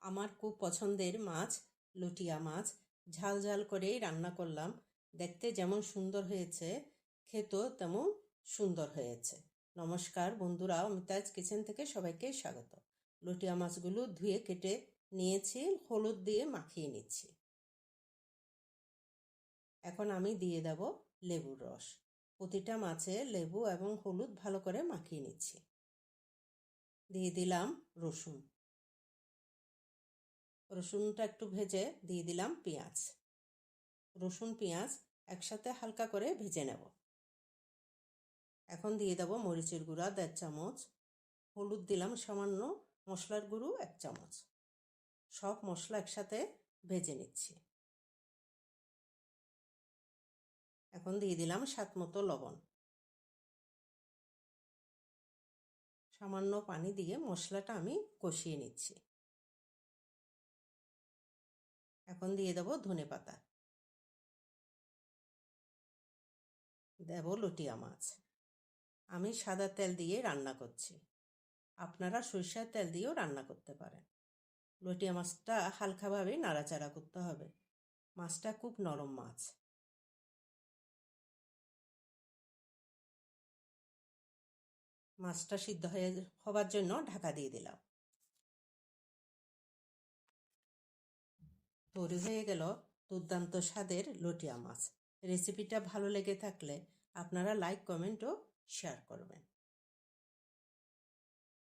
আমার খুব পছন্দের মাছ, লুটিয়া মাছ। ঝাল ঝাল করেই রান্না করলাম। দেখতে যেমন সুন্দর হয়েছে, খেতেও তেমন সুন্দর হয়েছে। নমস্কার বন্ধুরা, অমিতাজ কিচেন থেকে সবাইকে স্বাগত। লুটিয়া মাছগুলো ধুয়ে কেটে নিয়েছি, হলুদ দিয়ে মাখিয়ে নিচ্ছি। এখন আমি দিয়ে দেব লেবুর রস। প্রতিটা মাছে লেবু এবং হলুদ ভালো করে মাখিয়ে নিচ্ছি। দিয়ে দিলাম রসুন। রসুনটা একটু ভেজে দিয়ে দিলাম পেঁয়াজ। রসুন, পেঁয়াজ একসাথে হালকা করে ভেজে নেব। এখন দিয়ে দেবো মরিচের গুঁড়া দেড় চামচ, হলুদ দিলাম সামান্য মশলার গুঁড়ো এক চামচ। সব মশলা একসাথে ভেজে নিচ্ছি। এখন দিয়ে দিলাম স্বাদ মতো লবণ। সামান্য পানি দিয়ে মশলাটা আমি কষিয়ে নিচ্ছি। এখন দিয়ে দেবো ধনে পাতা। দেব লুটিয়া মাছ আমি সাদা তেল দিয়ে রান্না করছি। আপনারা সরিষার তেল দিয়েও রান্না করতে পারেন। লটিয়া মাছটা হালকাভাবে নাড়াচাড়া করতে হবে। মাছটা খুব নরম মাছ। মাছটা সিদ্ধ হয়ে হবার জন্য ঢাকা দিয়ে দিলাম। তৈরি হয়ে গেল দুর্দান্ত স্বাদের লটিয়া মাছ। রেসিপিটা ভালো লেগে থাকলে আপনারা লাইক, কমেন্ট ও শেয়ার করবেন।